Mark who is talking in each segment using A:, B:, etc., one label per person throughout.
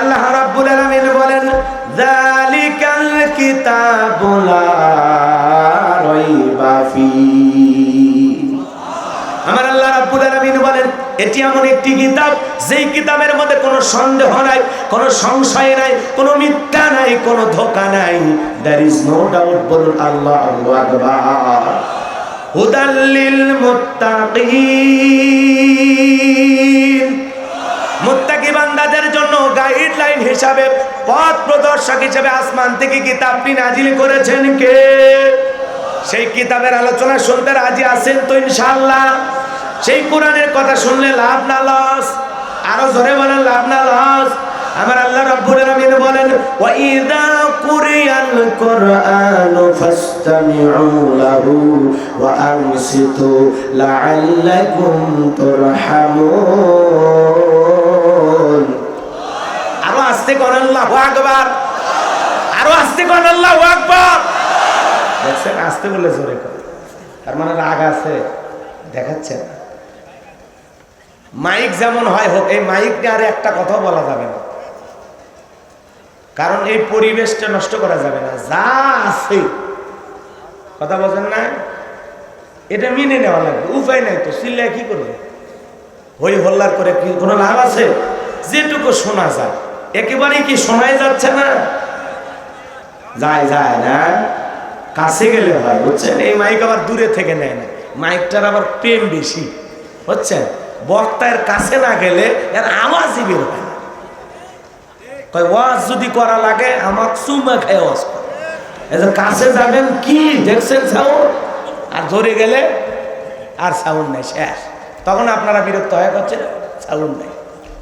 A: আল্লাহ রাব্বুল আলামিন বলেন, যালিকাল কিতাবু লা আমার আল্লাহ রাব্বুল আলামিন বলেন, এটি এমন একটি কিতাব, যেই কিতাবের মধ্যে কোনো সন্দেহ নাই, কোনো সংশয় নাই, কোনো মিথ্যা নাই, কোনো ধোকা নাই। দ্যার ইজ নো ডাউট বলুন আল্লাহ আকবার। হুদাল্লিল মুত্তাকিন। মুত্তাকি বান্দাদের জন্য গাইডলাইন হিসাবে পথ প্রদর্শক হিসাবে আসমান থেকে কিতাবটি নাজিল করেছেন কে? সেই কিতাবের আলোচনা শুনতে রাজি আছেন তো ইনশাল্লাহ সেই কোরআনের কথা শুনলে লাভ না লস। আরও জোরে বলেন, লাভ না লস। আমার আল্লাহ রাব্বুল আলামিন বলেন ওয়া ইযা কুরিয়াল কুরআনু ফাসতামিউ লাহু ওয়া আনসিতু লাআল্লাকুম তুরহামুন। আস্তে কোন আল্লাহু আকবার। আরও আস্তে কোন আল্লাহু আকবার। দেখছেন, আস্তে বলে জোরে করে। তার মানে রাগ আছে দেখাচ্ছে মাইক যেমন হয় হোক, এই মাইক নিয়ে আর একটা কথা বলা যাবে না। কারণ এই পরিবেশটা নষ্ট করা যাবে না, যা আছে। কথা বলছেন না? এটা মেনে নেওয়া লাগবে, উপায় নাই তো, চিল্লায় কি করবে? হই হল্লার করে কি কোনো লাভ আছে? যেটুকু শোনা যায়। একেবারেই কি শোনাই যাচ্ছে না? যায় যায় না। কাছে গেলে হয়, বুঝছেন? এই মাইক আবার দূরে থেকে নেয় না। মাইকটার আবার প্রেম বেশি, বুঝছেন? বক্তার কাছে না গেলে এর আওয়াজই বের হয় না। ওয়াজ যদি করা লাগে আমার চুমা খায় ওয়াজ করে। কাছে যাবেন, কি দেখছেন সাউন্ড আর ধরে গেলে আর সাউন্ড নাই, শেষ। তখন আপনারা বিরক্ত হয়ে করছেন সাউন্ড নাই।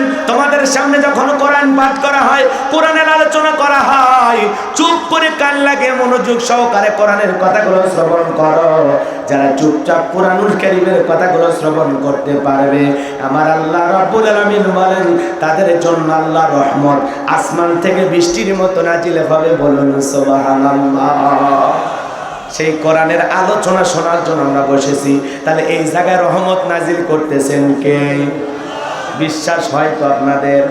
A: বলেন, তোমাদের সামনে যখন কোরআন পাঠ করা হয়, কোরআনের আলোচনা করা হয়, চুপ করে কান লাগে মনোযোগ সহকারে কোরআনের কথাগুলো শ্রবণ করো। যারা চুপচাপ কোরআনুল কারীমের কথাগুলো শ্রবণ করতে পারবে, আমার আল্লাহ রাব্বুল আলামিন বলেন, তাদের জন্য আল্লাহ রহমত। আসমান থেকে বৃষ্টির মতো নাজিল হবে বলুন, সুবহানাল্লাহ। সেই কোরআনের আলোচনা শোনার জন্য আমরা বসেছি। তাহলে এই জায়গায় রহমত নাজিল করতেছেন কে? বিশ্বাস হয় তো আপনাদের?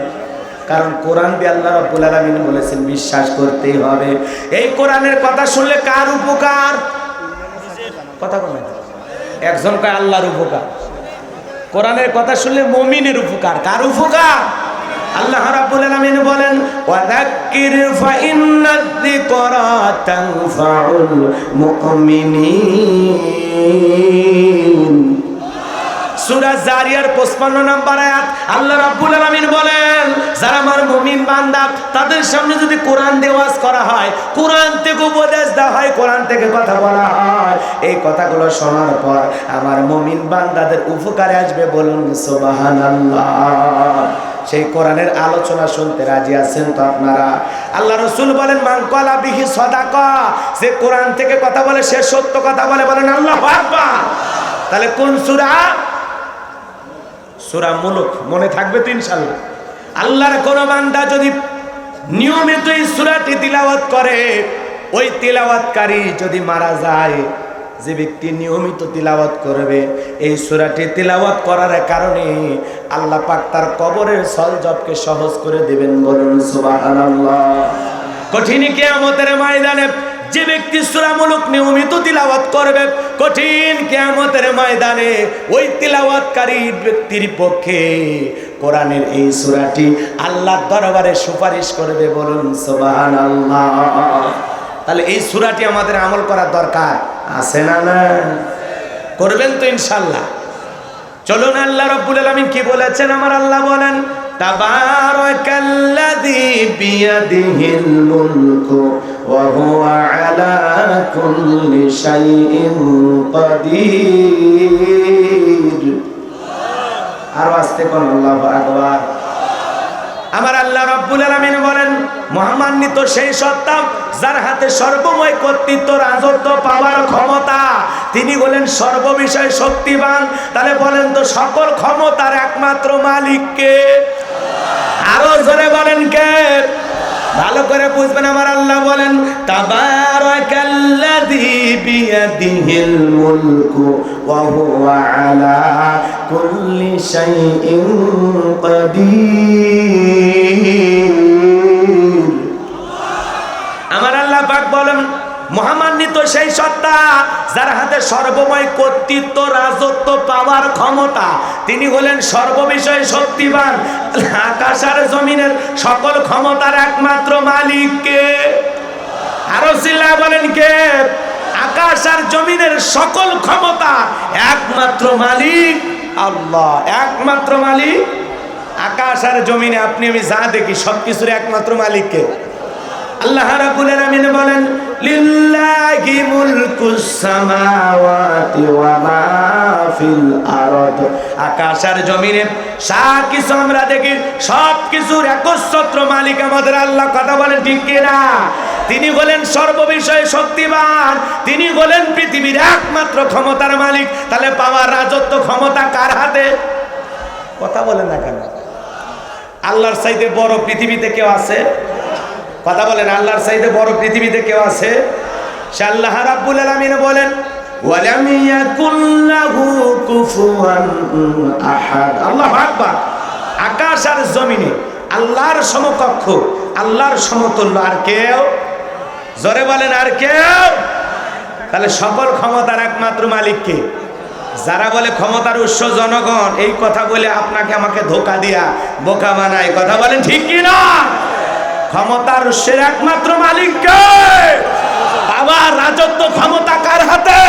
A: কারণ কোরআন দিয়ে আল্লাহ রব্বুল আলামিন বলেছেন, বিশ্বাস করতেই হবে। এই কোরআনের কথা শুনলে কার উপকার? কথা বলেন। একজন কয়, আল্লাহর উপকার। কোরআনের কথা শুনলে মমিনের উপকার। কার উপকার? আল্লাহ রাব্বুল আলামিন বলেন, ওয়াযাক্কির ফাইন্নাদ যিকরা তানফাউল মুমিনিন। সূরা জারিয়ার 55 নম্বর আয়াত আল্লাহ রাব্বুল আলামিন বলেন, যারা আমার মুমিন বান্দা, তাদের সামনে যদি কোরআন দেওয়াজ করা হয়, কোরআন থেকে উপদেশ দেওয়া হয়, কোরআন থেকে কথা বলা হয়, এই কথাগুলো শোনার পর আমার মুমিন বান্দাদের উপকারে আসবে বলুন সুবহানাল্লাহ। সেই কোরআনের আলোচনা শুনতে রাজি আছেন তো আপনারা? আল্লাহ রসুল বলেন মাংকলা বিহি সদাকা যে কোরআন থেকে কথা বলে, সে সত্য কথা বলে, বলেন আল্লাহ তাহলে কোন সূরা? সূরা মুলক মনে থাকবে তো ইনশাআল্লাহ। আল্লাহর কোন বান্দা যদি নিয়মিত এই সুরাটি তিলাওয়াত করে, ওই তিলাওয়াতকারী যদি মারা যায়, যে ব্যক্তি নিয়মিত তিলাওয়াত করবে, এই সুরাটি তিলাওয়াত করার কারণে আল্লাহ পাক তার কবরের সলজবকে সহজ করে দেবেন বলুন সুবহানাল্লাহ। কঠিন কিয়ামতের ময়দানে যে ব্যক্তি সূরামূলক নিয়মিত তিলাওয়াত করবে, কঠিন কিয়ামতের ময়দানে ওই তিলাওয়াতকারী ব্যক্তির পক্ষে কোরআনের এই সুরাটি আল্লাহর দরবারে সুপারিশ করবে বলুন সুবহানাল্লাহ। তাহলে এই সুরাটি আমাদের আমল করার দরকার আছে না না? করবেন তো ইনশাল্লাহ চলুন আল্লাহ রব্বুল আলামিন কি বলেছেন? আমার আল্লাহ বলেন, তাবারাকাল্লাযী বিয়াদিহিল মুলকু হুয়া আলা কুল্লি শাইইন কাদির আর আস্তে আকবার। আমার আল্লাহ রাব্বুল আলামিন বলেন, মহামান্বিত সেই সত্তা যার হাতে সর্বময় কর্তৃত্ব, রাজত্ব পাওয়ার ক্ষমতা। তিনি বলেন সর্ববিষয়ে শক্তিবান। তাহলে বলেন তো, সকল ক্ষমতার একমাত্র মালিককে আরও জোরে বলেন কে? ভালো করে বুঝবেন আমার আল্লাহ বলেন, তাবারাকাল্লাযী বিয়াদিহিল মুলকু ওয়া হুয়া আলা কুল্লি শাইইন কাদির। সেই সত্তা যার হাতে সর্বময় কর্তৃত্ব, রাজত্ব পাওয়ার ক্ষমতা। তিনি হলেন সর্ববিষয়ে শক্তিবান আকাশ আর জমিনের সকল ক্ষমতার একমাত্র মালিককে আরও চিল্লা বলেন কে? আকাশ আর জমিনের সকল ক্ষমতা একমাত্র মালিক আল্লাহ। একমাত্র মালিক? আকাশ আর জমিনে আপনি, আমি যা দেখি, সবকিছুর একমাত্র মালিককে আল্লাহ রাব্বুল আলামিন বলেন লিল্লাহি মুলকুস সামাওয়াতি ওয়া মা ফিল আরদ। জমিনে সা কিছু আমরা দেখি সব কিছুর একচ্ছত্র মালিক আমাদের আল্লাহ। কথা বলেন ঠিক কিনা? তিনি বলেন সর্ববিষয়ে শক্তিমান, তিনি বলেন পৃথিবীর একমাত্র ক্ষমতার মালিক। তাহলে পাওয়ার রাজত্ব ক্ষমতা কার হাতে? কথা বলেন না কেন? আল্লাহর চাইতে বড় পৃথিবীতে কেউ আছে? কথা বলেন, আল্লাহর চাইতে বড় পৃথিবীতে কেউ আছে? সে আল্লাহ রাব্বুল আলামিন বলেন আল্লাহু আকবার। আকাশ আর জমিনে আল্লাহর সমকক্ষ, আল্লাহর সমতুল্য আর কেউ? জোরে বলেন, আর কেউ? তাহলে সকল ক্ষমতার একমাত্র মালিককে যারা বলে ক্ষমতার উৎস জনগণ, এই কথা বলে আপনাকে আমাকে ধোকা দিয়া বোকা বানায়। কথা বলেন ঠিক কি না ক্ষমতার উৎসের একমাত্র মালিককে। বাবার রাজত্ব ক্ষমতা কার হাতে?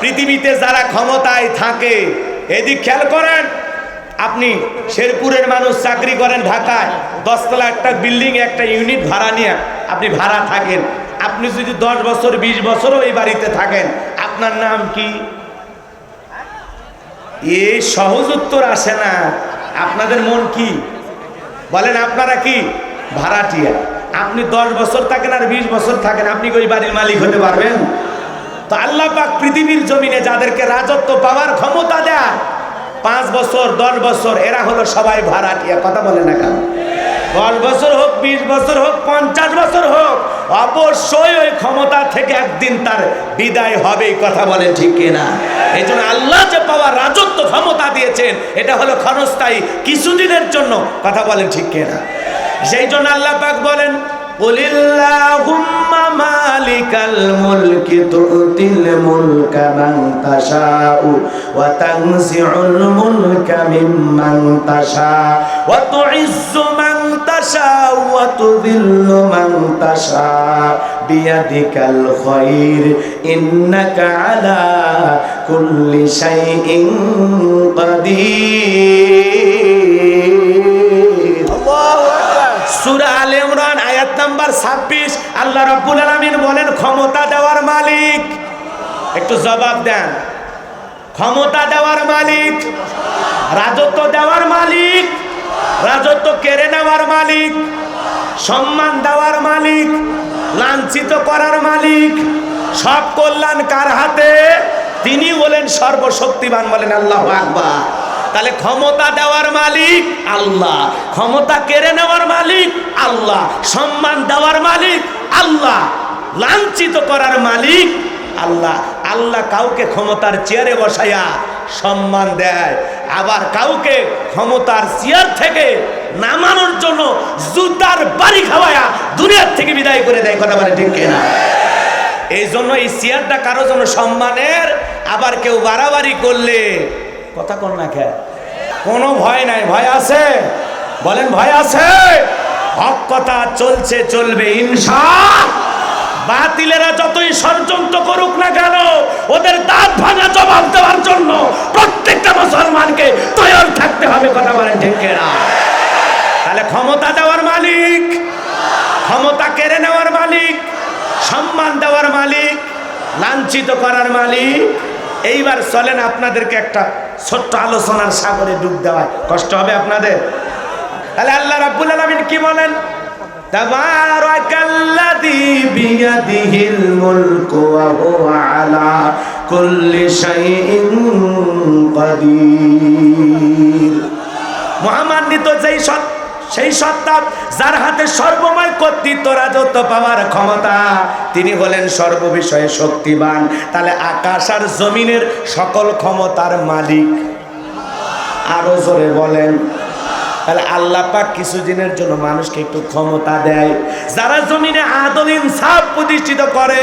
A: পৃথিবীতে যারা ক্ষমতায় থাকে, এদিক খেয়াল করেন, আপনি শেরপুরের মানুষ চাকরি করেন ঢাকায়, দশতলা একটা বিল্ডিং, একটা ইউনিট ভাড়া নিয়ে আপনি ভাড়া থাকেন। আপনি যদি দশ বছর, বিশ বছরও এই বাড়িতে থাকেন, আপনার নাম কি? এই সহজ উত্তর আসে না। আপনাদের মন কি? বলেন আপনারা কি? ভাড়াটিয়া। আপনি দশ বছর থাকেন আর বিশ বছর থাকেন, আপনি ওই বাড়ির মালিক হতে পারবেন? তো আল্লাহ পাক পৃথিবীর জমিনে যাদেরকে রাজত্ব পাওয়ার ক্ষমতা দেয়, পাঁচ বছর, দশ বছর, এরা হলো সবাই ভাড়াটিয়া। কথা বলে না কেন? দশ বছর হোক, বিশ বছর হোক, পঞ্চাশ বছর হোক, অবশ্যই ওই ক্ষমতা থেকে একদিন তার বিদায় হবে কথা বলে ঠিক কিনা? এই জন্য আল্লাহ যে পাওয়ার রাজত্ব ক্ষমতা দিয়েছেন, এটা হলো ক্ষণস্থায়ী, কিছুদিনের জন্য, কথা বলেন ঠিক কিনা? সেই জন্য আল্লাহ পাক বলেন, কুলিল্লাহুম্মা মালিকাল মুলকি তুতিল মুলকা মান তাশাউ ওয়া মুলকা মিম্মান তাশা ওয়া তুইজ্জু মান তাশাউ ওয়া তুযিল্লু মান তাশা বিয়াদিকাল খায়র ইন্নাকা আলা কুল্লি সূরা আল ইমরান, আয়াত নাম্বার 26 আল্লাহ রাব্বুল আলামিন বলেন, ক্ষমতা দেওয়ার মালিক। একটু জবাব দেন। ক্ষমতা দেওয়ার মালিক। রাজত্ব দেওয়ার মালিক। রাজত্ব কেড়ে নেওয়ার মালিক। সম্মান দেওয়ার মালিক। লাঞ্ছিত করার মালিক। সব কল্যাণ কার হাতে? তিনি বলেন সর্বশক্তিমান বলেন আল্লাহ আকবার। তাহলে ক্ষমতা দেওয়ার মালিক আল্লাহ। ক্ষমতা কেড়ে নেওয়ার মালিক আল্লাহ। সম্মান দেওয়ার মালিক আল্লাহ। লাঞ্ছিত করার মালিক আল্লাহ। আল্লাহ কাউকে ক্ষমতার চেয়ারে বসাইয়া সম্মান দেয়। আবার কাউকে ক্ষমতার চেয়ার থেকে নামানোর জন্য জুতার বাড়ি খাওয়ায়া দুনিয়ার থেকে বিদায় করে দেয়। কথা বলে ঠিক কিনা? এই জন্য এই চেয়ারটা কারও জন্য সম্মানের? আবার কেউ বাড়াবাড়ি করলে কথা কর না খে কোনো ভয় নাই। ভয় আছে? বলেন, ভয় আছে? হক কথা চলছে, চলবে ইনসা বাতিলেরা যতই ষড়যন্ত্র করুক না কেন, ওদের দাঁত ভাঙা জবাব দেওয়ার জন্য প্রত্যেকটা মুসলমানকে তৈরি থাকতে হবে, কথা বলেন ঠিক তাহলে ক্ষমতা দেওয়ার মালিক, ক্ষমতা কেড়ে নেওয়ার মালিক, সম্মান দেওয়ার মালিক, লাঞ্ছিত করার মালিক এইবার চলেন আপনাদেরকে একটা ছোট্ট আলোচনার সাগরে ডুব দেওয়ায়। কষ্ট হবে আপনাদের? তাহলে আল্লাহ রাব্বুল আলামিন কি বলেন? মহামান্বিত যেই সৎ সেই সত্তা যার হাতে সর্বময় কর্তৃত্ব রাজত্ব পাওয়ার ক্ষমতা, তিনি হলেন সর্ববিষয়ে শক্তিবান। তাহলে আকাশ আর জমিনের সকল ক্ষমতার মালিক। আরও জোরে বলেন। তাহলে আল্লাহ পাক কিছুদিনের জন্য মানুষকে একটু ক্ষমতা দেয়। যারা জমিনে আদল ইনসাফ প্রতিষ্ঠিত করে,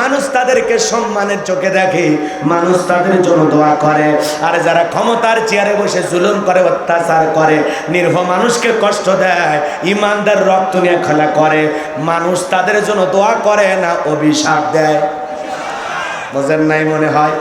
A: মানুষ তাদেরকে সম্মানের চোখে দেখে, মানুষ তাদের জন্য দোয়া করে। আর যারা ক্ষমতার চেয়ারে বসে জুলুম করে, অত্যাচার করে নির্ভ মানুষকে কষ্ট দেয়, ইমানদার রক্ত নিয়ে খেলা করে, মানুষ তাদের জন্য দোয়া করে না, অভিশাপ দেয়। বোঝেন নাই মনে হয়?